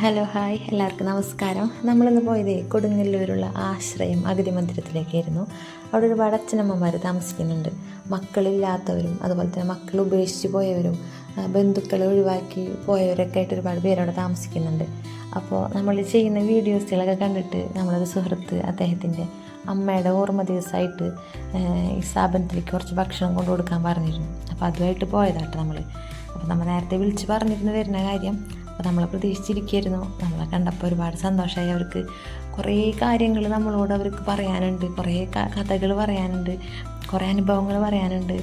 Hello hi. എല്ലാവർക്കും നമസ്കാരം. നമ്മളിന്ന് പോയത് കൊടുങ്ങല്ലൂരുള്ള ആശ്രയം അഗതി മന്ദിരത്തിലേക്കായിരുന്നു. അവിടെ ഒരുപാട് അച്ഛനമ്മമാർ താമസിക്കുന്നുണ്ട്. മക്കളില്ലാത്തവരും അതുപോലെ തന്നെ മക്കൾ ഉപേക്ഷിച്ച് പോയവരും ബന്ധുക്കളെ ഒഴിവാക്കി പോയവരൊക്കെ ആയിട്ട് ഒരുപാട് പേര് അവിടെ താമസിക്കുന്നുണ്ട്. അപ്പോൾ നമ്മൾ ചെയ്യുന്ന വീഡിയോസുകളൊക്കെ കണ്ടിട്ട് നമ്മളൊരു സുഹൃത്ത് അദ്ദേഹത്തിന്റെ അമ്മയുടെ ഓർമ്മ ദിവസമായിട്ട് ഈ സ്ഥാപനത്തിലേക്ക് കുറച്ച് ഭക്ഷണം കൊണ്ടു കൊടുക്കാൻ പറഞ്ഞിരുന്നു. അപ്പോൾ അതുമായിട്ട് പോയതാട്ടോ നമ്മൾ അപ്പോൾ നമ്മൾ നേരത്തെ വിളിച്ച് പറഞ്ഞിരുന്നു വരുന്ന കാര്യം. അപ്പോൾ നമ്മളെ പ്രതീക്ഷിച്ചിരിക്കുകയായിരുന്നു. നമ്മളെ കണ്ടപ്പോൾ ഒരുപാട് സന്തോഷമായി. അവർക്ക് കുറേ കാര്യങ്ങൾ നമ്മളോട് അവർക്ക് പറയാനുണ്ട്. കുറേ കഥകൾ പറയാനുണ്ട്. കുറേ അനുഭവങ്ങൾ പറയാനുണ്ട്.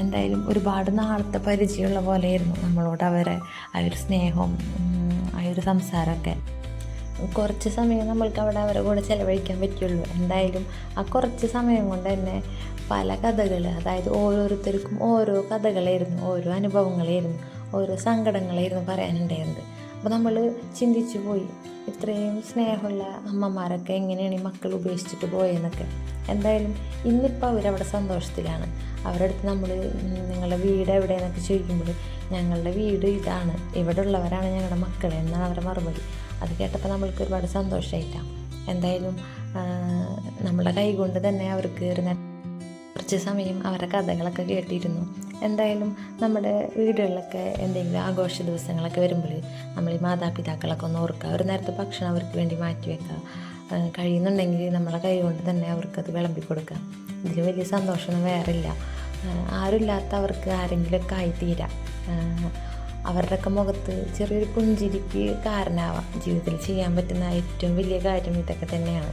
എന്തായാലും ഒരുപാട് നാളത്തെ പരിചയമുള്ള പോലെയായിരുന്നു നമ്മളോട് അവരെ ആ ഒരു സ്നേഹവും ആ ഒരു സംസാരമൊക്കെ. കുറച്ച് സമയം നമ്മൾക്ക് അവിടെ അവരുടെ കൂടെ ചിലവഴിക്കാൻ പറ്റുള്ളൂ. എന്തായാലും ആ കുറച്ച് സമയം കൊണ്ട് തന്നെ പല കഥകൾ അതായത് ഓരോരുത്തർക്കും ഓരോ കഥകളായിരുന്നു ഓരോ അനുഭവങ്ങളായിരുന്നു. ഓരോ സങ്കടങ്ങളായിരുന്നു പറയാനുണ്ടായിരുന്നത്. അപ്പോൾ നമ്മൾ ചിന്തിച്ചു പോയി ഇത്രയും സ്നേഹമുള്ള അമ്മമാരൊക്കെ എങ്ങനെയാണ് ഈ മക്കൾ ഉപേക്ഷിച്ചിട്ട് പോയെന്നൊക്കെ. എന്തായാലും ഇന്നിപ്പോൾ അവരവിടെ സന്തോഷത്തിലാണ്. അവരുടെ അടുത്ത് നമ്മൾ നിങ്ങളുടെ വീട് എവിടെയെന്നൊക്കെ ചോദിക്കുമ്പോൾ ഞങ്ങളുടെ വീട് ഇതാണ്. ഇവിടെ ഉള്ളവരാണ് ഞങ്ങളുടെ മക്കൾ എന്നാണ് അവരുടെ മറുപടി. അത് കേട്ടപ്പോൾ നമ്മൾക്ക് ഒരുപാട് സന്തോഷമായിട്ടാണ് എന്തായാലും നമ്മളെ കൈകൊണ്ട് തന്നെ അവർക്ക് ഒരു കുറച്ച് സമയം അവരുടെ കഥകളൊക്കെ കേട്ടിരുന്നു. എന്തായാലും നമ്മുടെ വീടുകളിലൊക്കെ എന്തെങ്കിലും ആഘോഷ ദിവസങ്ങളൊക്കെ വരുമ്പോൾ നമ്മൾ ഈ മാതാപിതാക്കളൊക്കെ ഒന്ന് ഓർക്കുക. ഒരു നേരത്തെ ഭക്ഷണം അവർക്ക് വേണ്ടി മാറ്റി വെക്കുക. കഴിയുന്നുണ്ടെങ്കിൽ നമ്മളെ കൈ കൊണ്ട് തന്നെ അവർക്കത് വിളമ്പി കൊടുക്കുക. ഇതിൽ വലിയ സന്തോഷമൊന്നും വേറെ ഇല്ല ആരുമില്ലാത്ത അവർക്ക് ആരെങ്കിലുമൊക്കെ ആയിത്തീരാം. അവരുടെയൊക്കെ മുഖത്ത് ചെറിയൊരു പുഞ്ചിരിക്ക് കാരണമാവാം. ജീവിതത്തിൽ ചെയ്യാൻ പറ്റുന്ന ഏറ്റവും വലിയ കാര്യം ഇതൊക്കെ തന്നെയാണ്.